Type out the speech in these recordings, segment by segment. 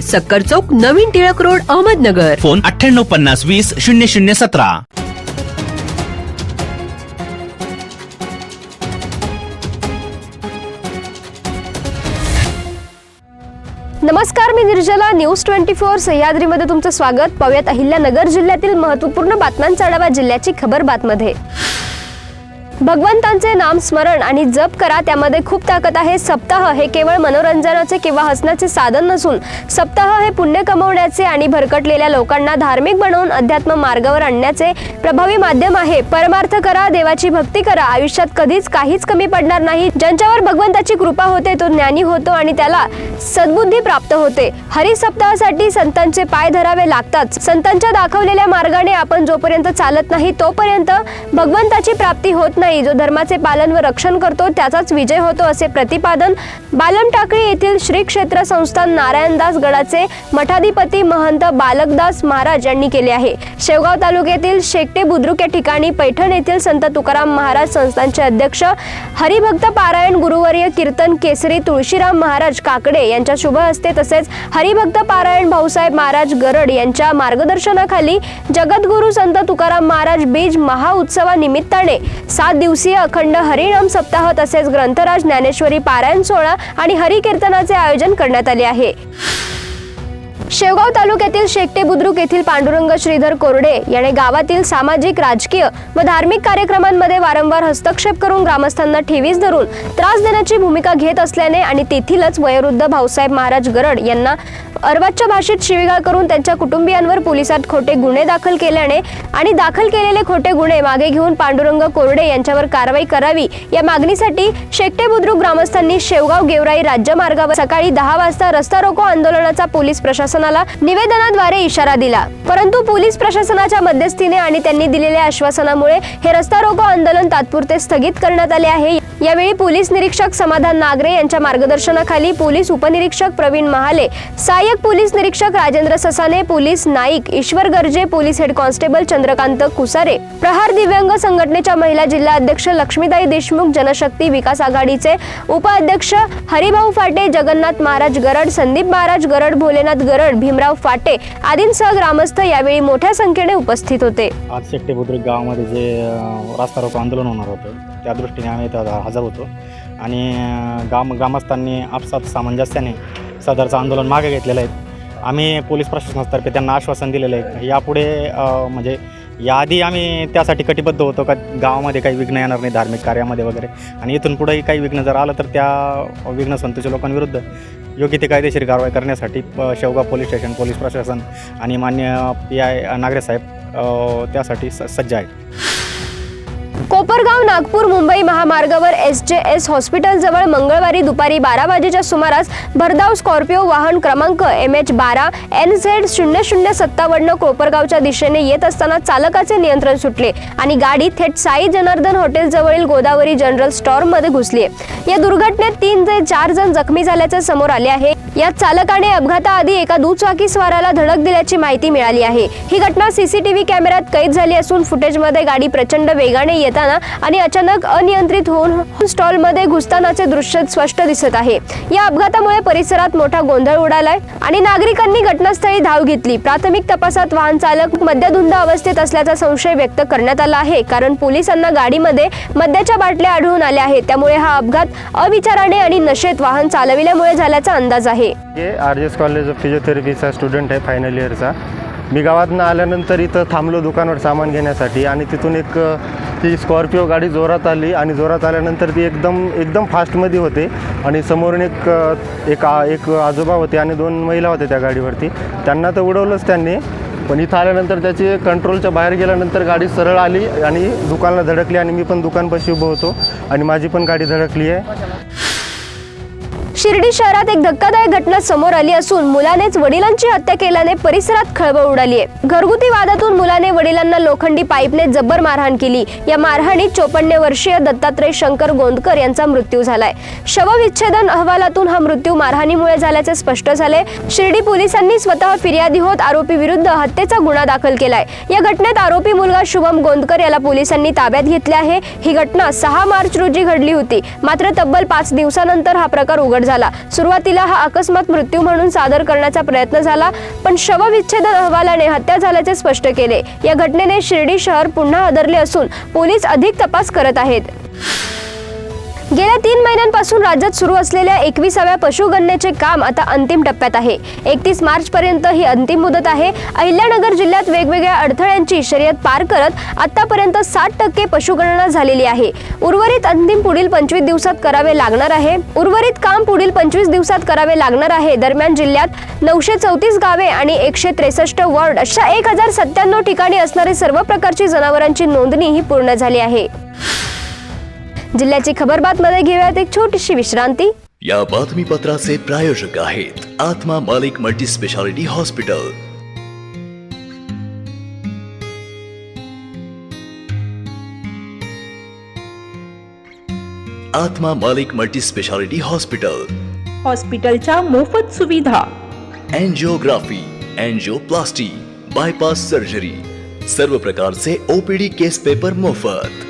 सक्कर चौक नवीन Tilak road Ahmednagar. Phone अठ्ठ्याण्णव पन्नास वीस शून्य शून्य सतरा. नमस्कार मी निर्जला. न्यूज ट्वेंटी फोर सह्याद्रीमध्ये तुमचं स्वागत. पाहूयात अहिल्यानगर जिल्ह्यातील महत्त्वपूर्ण बातम्यांचा आढावा जिल्ह्याची खबर बातमध्ये. भगवंतांचे नाम स्मरण आणि जप करा. त्यामध्ये खूप ताकद आहे. सप्ताह हे केवळ मनोरंजनाचे किंवा हसण्याचे साधन नसून सप्ताह हे पुण्य कमवण्याचे आणि भरकटलेल्या लोकांना धार्मिक बनवून अध्यात्म मार्गावर आणण्याचे प्रभावी माध्यम आहे. परमार्थ करा देवाची भक्ती करा. आयुष्यात कधीच काहीच कमी पडणार नाही. ज्यांच्यावर भगवंताची कृपा होते तो ज्ञानी होतो आणि त्याला सद्बुद्धी प्राप्त होते. हरी सप्ताहासाठी संतांचे पाय धरावे लागतात. संतांच्या दाखवलेल्या मार्गाने आपण जोपर्यंत चालत नाही तोपर्यंत भगवंताची प्राप्ती होत नाही. जो धर्माचे पालन व रक्षण करतो त्याचाच विजय होतो असे प्रतिपादन बालमटाकळी येथील श्री क्षेत्र संस्थान नारायणदास गडाचे मठाधिपती महंत बालकदास महाराज यांनी केले आहे. शेवगाव तालुक्यातील शेकटे बुद्रुक या ठिकाणी पैठण येथील संत तुकाराम महाराज संस्थानचे अध्यक्ष हरिभक्त पारायण गुरुवर्य कीर्तन केसरी तुळशीराम महाराज काकडे यांच्या शुभ हस्ते तसेच हरिभक्त पारायण भाऊसाहेब महाराज गरड यांच्या मार्गदर्शनाखाली जगद्गुरु संत तुकाराम महाराज बीज महाउत्सवानिमित्ताने सात दिवसीय अखंड हरिनाम सप्ताह तसेच ग्रंथराज ज्ञानेश्वरी पारायण सोहळा आणि हरिकीर्तनाचे आयोजन करण्यात आले आहे. शेवगाव तालुक्यातील शेकटे बुद्रुक येथील पांडुरंग श्रीधर कोरडे याने गावातील सामाजिक राजकीय व धार्मिक कार्यक्रमांमध्ये वारंवार हस्तक्षेप करून ग्रामस्थांना ठेवीस धरून त्रास देण्याची भूमिका घेत असल्याने आणि तेथीलच वयोवृद्ध भाऊसाहेब महाराज गरड यांना अर्वाच्य भाषेत शिवीगाळ करून त्यांच्या कुटुंबियांवर पोलिसात खोटे गुन्हे दाखल केल्याने आणि दाखल केलेले खोटे गुन्हे मागे घेऊन पांडुरंग कोरडे यांच्यावर कारवाई करावी या मागणीसाठी शेकटे बुद्रुक ग्रामस्थांनी शेवगाव गेवराई राज्य मार्गावर सकाळी दहा वाजता रस्ता रोको आंदोलनाचा पोलीस प्रशासन प्रशासनाला निवेदनाद्वारे इशारा दिला. परंतु पोलीस प्रशासनाच्या मध्यस्थीने आणि त्यांनी दिलेल्या आश्वासनामुळे हे रस्ता रोको आंदोलन तात्पुरते स्थगित करण्यात आले आहे. यावेळी पोलीस निरीक्षक समाधान नागरे यांच्या मार्गदर्शनाखाली पोलीस उपनिरीक्षक प्रवीण महाले सहाय्यक पोलीस निरीक्षक Rajendra Sasane police Naik Ishwar Garje police head constable Chandrakant Kusare Prahar दिव्यांग संघटनेच्या महिला जिल्हा अध्यक्ष लक्ष्मीताई देशमुख जनशक्ती विकास आघाडीचे उपाध्यक्ष हरिभाऊ फाटे जगन्नाथ महाराज गरड संदीप महाराज गरड भोलेनाथ गरड भीमराव फाटे आदींसह ग्रामस्थ यावेळी मोठ्या संख्येने उपस्थित होते. आज शेट्टे बुद्रुक गावामध्ये जे रास्ता रोको आंदोलन होणार होतं त्या दृष्टीने आम्ही हजर होतो. आणि गाम ग्रामस्थांनी आपसात सामंजस्याने सदरचं आंदोलन मागे घेतलेलं आहे. आम्ही पोलीस प्रशासनातर्फे त्यांना आश्वासन दिलेलं आहे. यापुढे म्हणजे याआधी आम्ही त्यासाठी कटिबद्ध होतो का? गावामध्ये काही विघ्न येणार नाही धार्मिक कार्यामध्ये वगैरे. आणि इथून पुढेही काही विघ्न जर आलं तर त्या विघ्न संतोषी लोकांविरुद्ध योग्य ते कायदेशीर कारवाई करण्यासाठी शेवगाव पोलीस स्टेशन पोलीस प्रशासन आणि मान्य पी आय नागरे साहेब त्यासाठी स सज्ज आहेत. कोपरगाव नागपूर मुंबई महामार्गावर एस जे एस हॉस्पिटलजवळ मंगळवारी दुपारी बारा वाजेच्या सुमारास भरधाव स्कॉर्पिओ वाहन क्रमांक एम एच बारा एन झेड शून्य शून्य सत्तावन्न कोपरगावच्या दिशेने येत असताना चालकाचे नियंत्रण सुटले आणि गाडी थेट साई जनार्दन हॉटेलजवळील गोदावरी जनरल स्टॉरमध्ये घुसली या दुर्घटनेत तीन ते चार जण जखमी झाल्याचे समोर आले आहे. यात चालकाने अपघाताआधी एका दुचाकी स्वाराला धडक दिल्याची माहिती मिळाली आहे. ही घटना सीसीटीव्ही कॅमेऱ्यात कैद झाली असून फुटेजमध्ये गाडी प्रचंड वेगाने येताना आणि अचानक अनियंत्रित होऊन स्टॉलमध्ये घुसतानाचे दृश्य स्पष्ट दिसत आहे. या अपघातामुळे परिसरात मोठा गोंधळ उडालाय आणि नागरिकांनी घटनास्थळी धाव घेतली. प्राथमिक तपासात वाहन चालक मद्यधुंद अवस्थेत असल्याचा संशय व्यक्त करण्यात आला आहे. कारण पोलिसांना गाडीमध्ये मद्याच्या बाटल्या आढळून आल्या आहेत. त्यामुळे हा अपघात अविचाराने आणि नशेत वाहन चालविल्यामुळे झाल्याचा अंदाज आहे. R G S college of फिजिओथेरपीचा student आहे फायनल इयरचा मी गावातनं आल्यानंतर इथं थांबलो दुकानावर सामान घेण्यासाठी आणि तिथून एक ती स्कॉर्पिओ गाडी जोरात आली आणि जोरात आल्यानंतर ती एकदम एकदम फास्टमध्ये होते. आणि समोरून एक एक आ- एक आजोबा होते आणि दोन महिला होत्या त्या गाडीवरती. त्यांना तर उडवलंच त्यांनी पण इथं आल्यानंतर त्याची कंट्रोलच्या बाहेर गेल्यानंतर गाडी सरळ आली आणि दुकानाला धडकली आणि मी पण दुकानपाशी उभं होतो. आणि माझी पण गाडी धडकली आहे. शिर्डी शहरात एक धक्कादायक घटना समोर आली असून मुलानेच वडिलांची हत्या केल्याने परिसरात खळबळ उडाली आहे. घरगुती वादातून मुलाने वडिलांना लोखंडी पाईपने जबर मारहाण केली. या मारहाणीत चोपन्न वर्षीय दत्तात्रय शंकर गोंदकर यांचा मृत्यू झालाय. शवविच्छेदन अहवालातून हा मृत्यू मारहाणीमुळे झाल्याचे स्पष्ट झाले शिर्डी पोलिसांनी स्वतः फिर्यादी होत आरोपी विरुद्ध हत्येचा गुन्हा दाखल केलाय. या घटनेत आरोपी मुलगा शुभम गोंदकर याला पोलिसांनी ताब्यात घेतले आहे. ही घटना सहा मार्च रोजी घडली होती. मात्र तब्बल पाच दिवसानंतर हा प्रकार उघड झाला. सुरुवातीला हा अकस्मात मृत्यू म्हणून सादर करण्याचा प्रयत्न झाला पण शवविच्छेदन अहवालाने हत्या झाल्याचे स्पष्ट केले. या घटनेने शिर्डी शहर पुन्हा हादरले असून पोलीस अधिक तपास करत आहेत. गेल्या तीन महिन्यांपासून राज्यात सुरू असलेल्या एकविसाव्या पशुगणनेचे काम आता अंतिम टप्प्यात आहे. एकतीस मार्च पर्यंत ही अंतिम मुदत आहे. अहिल्यानगर जिल्ह्यात वेगवेगळ्या अडथळ्यांची शर्यत पार करत आतापर्यंत साठ टक्के पशुगणना झालेली आहे. उर्वरित अंतिम पुढील पंचवीस दिवसात करावे लागणार आहे. उर्वरित काम पुढील पंचवीस दिवसात करावे लागणार आहे. दरम्यान जिल्ह्यात नऊशे चौतीस गावे आणि एकशे त्रेसष्ट वॉर्ड अशा एक हजार सत्त्याण्णव ठिकाणी असणारी सर्व प्रकारची जनावरांची नोंदणी ही पूर्ण झाली आहे. जिल्ह्याची खबरबात मध्ये घेऊयात एक छोटीशी विश्रांती. या बातमीपत्राचे प्रायोजक आहेत आत्मा मालिक मल्टी स्पेशालिटी हॉस्पिटल. आत्मा मालिक मल्टी स्पेशालिटी हॉस्पिटल. हॉस्पिटलच्या मोफत सुविधा. एन्जिओग्राफी एन्जिओप्लास्टी बायपास सर्जरी सर्व प्रकारचे ओपीडी केस पेपर मोफत.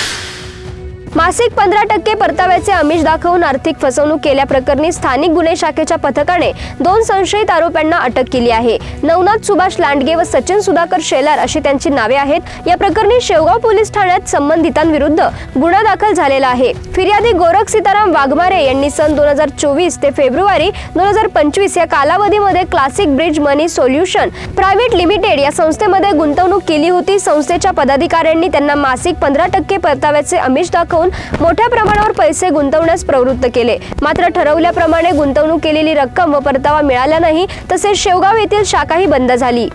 मासिक पंधरा टक्के परताव्याचे आमिष दाखवून आर्थिक फसवणूक केल्याप्रकरणी स्थानिक गुन्हे शाखेच्या पथकाने दोन संशयित आरोप्यांना अटक केली आहे. नवनाथ सुभाष लांडगे व सचिन सुधाकर शेलार अशी त्यांची नावे आहेत. या प्रकरणी शेवगाव पोलीस ठाण्यात संबंधितांविरुद्ध गुन्हा दाखल झालेला आहे. फिर्यादी गोरख सीताराम वाघमारे यांनी सन दोन हजार चोवीस ते फेब्रुवारी दोन हजार पंचवीस या कालावधीमध्ये classic bridge money solution private limited या संस्थेमध्ये गुंतवणूक केली होती. संस्थेच्या पदाधिकाऱ्यांनी त्यांना मासिक पंधरा टक्के परताव्याचे आमिष दाखवून मोठ्या प्रमाणावर पैसे गुंतवण्यास प्रवृत्त केले. मात्र ठरवल्याप्रमाणे गुंतवणूक केलेली रक्कम व परतावा मिळाला नाही तसेच शेवगाव येथील शाखाही बंद झाली.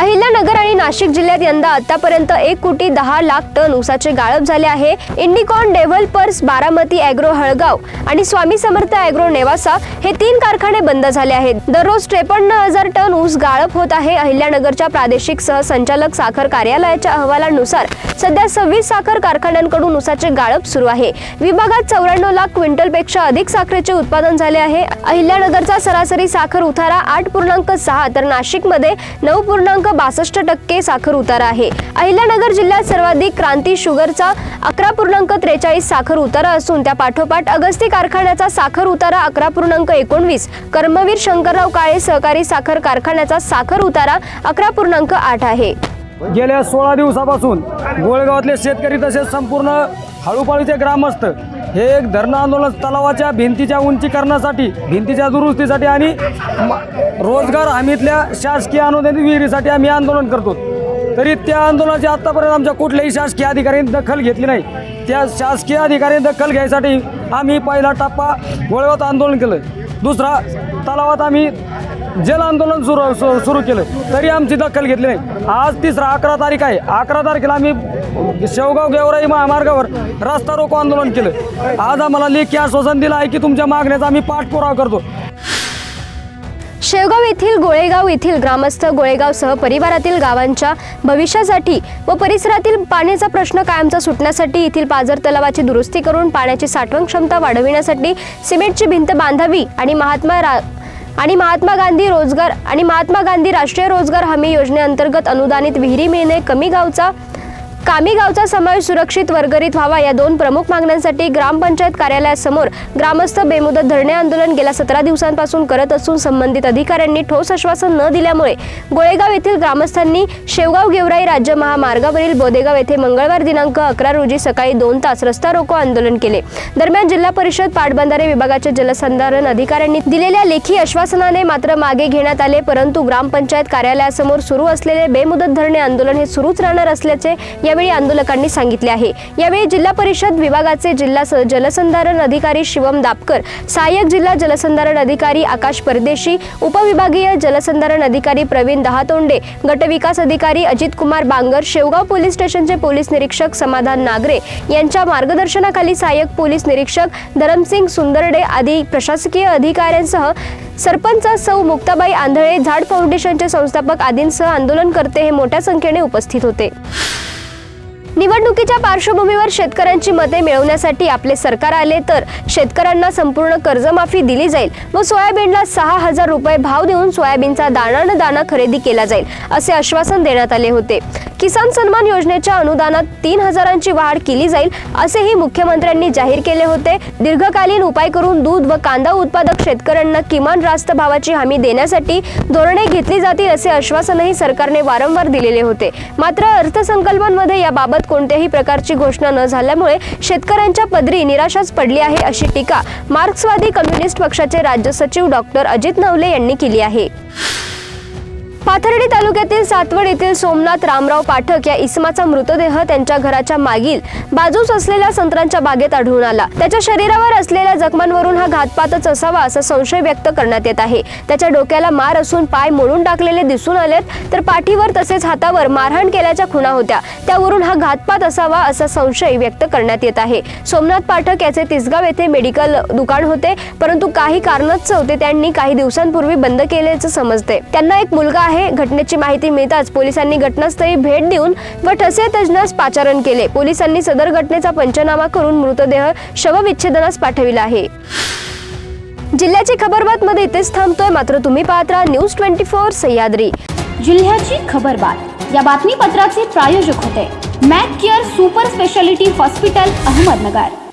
अहिल्यानगर आणि नाशिक जिल्ह्यात यंदा आतापर्यंत एक कोटी दहा लाख टन ऊसाचे गाळप झाले आहे. इंडिकॉन डेव्हलपर्स बारामती अॅग्रो हळगाव आणि स्वामी समर्थ अॅग्रो नेवासा हे तीन कारखाने बंद झाले आहेत. दररोज त्रेपन्न हजार टन ऊस गाळप होत आहे. अहिल्यानगरच्या प्रादेशिक सहसंचालक साखर कार्यालयाच्या अहवालानुसार सध्या सव्वीस साखर कारखान्यांकडून ऊसाचे गाळप सुरू आहे. विभागात चौऱ्याण्णव लाख क्विंटलपेक्षा अधिक साखरेचे उत्पादन झाले आहे. अहिल्यानगरचा सरासरी साखर उतारा आठ पूर्णांक सहा तर नाशिकमध्ये नऊ पूर्णांक बासष्ट टक्के साखर उतारा आहे. अहिल्यानगर जिल्ह्यात सर्वाधिक क्रांती शुगरचा अकरा पूर्णांक त्रेचाळीस साखर उतारा असून त्या पाठोपाठ अगस्ती कारखान्याचा साखर उतारा अकरा पूर्णांक एकोणवीस कर्मवीर शंकरराव काळे सहकारी साखर कारखान्याचा साखर उतारा अकरा पूर्णांक आठ आहे. गेल्या सोळा दिवसापासून गोळगावातले शेतकरी तसेच संपूर्ण हळूपाळूचे ग्रामस्थ हे एक धरणं आंदोलन तलावाच्या भिंतीच्या उंचीकरणासाठी भिंतीच्या दुरुस्तीसाठी आणि म- रोजगार हमीतल्या शासकीय अनुदानित विहिरीसाठी आम्ही आंदोलन करतो. तरी त्या आंदोलनाची आत्तापर्यंत आमच्या कुठल्याही शासकीय अधिकाऱ्यांनी दखल घेतली नाही. त्या शासकीय अधिकाऱ्यांनी दखल घ्यायसाठी आम्ही पहिला टप्पा गोळगावात आंदोलन केलं. दुसरा तलावात आम्ही जल आंदोलन सुरू सुरू केलं. तरी आमची दखल घेतली नाही. आज तिसरा अकरा तारीख आहे. अकरा तारखेला आम्ही शेवगाव गेवराई महामार्गावर रस्ता रोको आंदोलन केलं. आज आम्हाला लेखी आश्वासन दिलं आहे की तुमच्या मागण्याचा आम्ही पाठपुरावा करतो. शेवगाव येथील गोळेगाव येथील ग्रामस्थ गोळेगावसह परिवारातील गावांच्या भविष्यासाठी व परिसरातील पाण्याचा प्रश्न कायमचा सुटण्यासाठी येथील पाझर तलावाची दुरुस्ती करून पाण्याची साठवण क्षमता वाढविण्यासाठी सिमेंटची भिंत बांधावी आणि महात्मा रा आणि महात्मा गांधी रोजगार आणि महात्मा गांधी राष्ट्रीय रोजगार हमी योजनेअंतर्गत अनुदानित विहिरी मिळणे कमी गावचा कामी गावचा समावेश सुरक्षित वर्गरीत व्हावा या दोन प्रमुख मागण्यांसाठी ग्रामपंचायत कार्यालयासमोर ग्रामस्थ बेमुदत धरणे आंदोलन गेल्या सतरा दिवसांपासून करत असून संबंधित अधिकाऱ्यांनी ठोस आश्वासन न दिल्यामुळे गोळेगाव येथील ग्रामस्थांनी शेवगाव गेवराई राज्य महामार्गावरील बोदेगाव येथे मंगळवार दिनांक अकरा रोजी सकाळी दोन तास रस्ता रोको आंदोलन केले. दरम्यान जिल्हा परिषद पाटबंधारे विभागाच्या जलसंधारण अधिकाऱ्यांनी दिलेल्या लेखी आश्वासनाने मात्र मागे घेण्यात आले परंतु ग्रामपंचायत कार्यालयासमोर सुरू असलेले बेमुदत धरणे आंदोलन हे सुरूच राहणार असल्याचे यावेळी आंदोलकांनी सांगितले आहे. यावेळी जिल्हा परिषद विभागाचे जिल्हा स- जलसंधारण अधिकारी शिवम दापकर सहाय्यक जिल्हा जलसंधारण अधिकारी आकाश परदेशी उपविभागीय जलसंधारण अधिकारी प्रवीण दहातोंडे गटविकास अधिकारी अजित कुमार बांगर शेवगाव पोलीस स्टेशनचे पोलीस निरीक्षक समाधान नागरे यांच्या मार्गदर्शनाखाली सहाय्यक पोलीस निरीक्षक धरमसिंग सुंदरडे आदी प्रशासकीय अधिकाऱ्यांसह सरपंच सौ मुक्ताबाई आंधळे झाड फाउंडेशनचे संस्थापक आदींसह आंदोलनकर्ते हे मोठ्या संख्येने उपस्थित होते. निवडणुकीच्या पार्श्वभूमीवर शेतकऱ्यांची मते मिळवण्यासाठी आपले सरकार आले तर शेतकऱ्यांना संपूर्ण कर्जमाफी दिली जाईल व सोयाबीनला सहा हजार रुपये भाव देऊन सोयाबीनचा दाणा न दाणा खरेदी केला जाईल असे आश्वासन देण्यात आले होते. किसान सन्मान योजनेच्या अनुदानात तीन हजारांची वाढ केली जाईल असेही मुख्यमंत्र्यांनी जाहीर केले होते. दीर्घकालीन उपाय करून दूध व कांदा उत्पादक शेतकऱ्यांना किमान रास्त भावाची हमी देण्यासाठी धोरणे घेतली जातील असे आश्वासनही सरकारने वारंवार दिलेले होते. मात्र अर्थसंकल्पांमध्ये याबाबत कोणत्याही प्रकारची घोषणा न झाल्यामुळे शेतकऱ्यांच्या पदरी निराशाच पडली आहे अशी टीका मार्क्सवादी कम्युनिस्ट पक्षाचे राज्य सचिव डॉक्टर अजित नवले यांनी केली आहे. पाथर्डी तालुक्यातील सातवड येथील सोमनाथ रामराव पाठक या इसमाचा मृतदेह त्यांच्या घराच्या मागील बाजूस असलेल्या संत्रांच्या बागेत आढळून आला. त्याच्या शरीरावर असलेल्या जखमांवरून हा घातपातच असावा असा संशय व्यक्त करण्यात येत आहे. त्याच्या डोक्याला मार असून पाय मोडून टाकलेले दिसून आलेत तर पाठीवर तसेच हातावर मारहाण केल्याच्या खुणा होत्या. त्यावरून हा घातपात असावा असा संशय व्यक्त करण्यात येत आहे. सोमनाथ पाठक याचे तिसगाव येथे मेडिकल दुकान होते परंतु काही कारणास्तव ते त्यांनी काही दिवसांपूर्वी बंद केल्याचं समजते. त्यांना एक मुलगा आहे घटनेची माहिती मिळताच पोलिसांनी घटनास्थळी भेट देऊन व ठसे तज्ज्ञास पाचारण केले. पोलिसांनी सदर घटनेचा पंचनामा करून मृतदेह शवविच्छेदनास पाठविला आहे. जिल्ह्याची खबरबात मध्ये इथेच थांबतोय. मात्र तुम्ही पाहत राहा न्यूज ट्वेंटी फोर सह्याद्री. जिल्ह्याची खबरबात. या बातमीपत्राचे प्रायोजक होते. Mac care super speciality hospital Ahmednagar.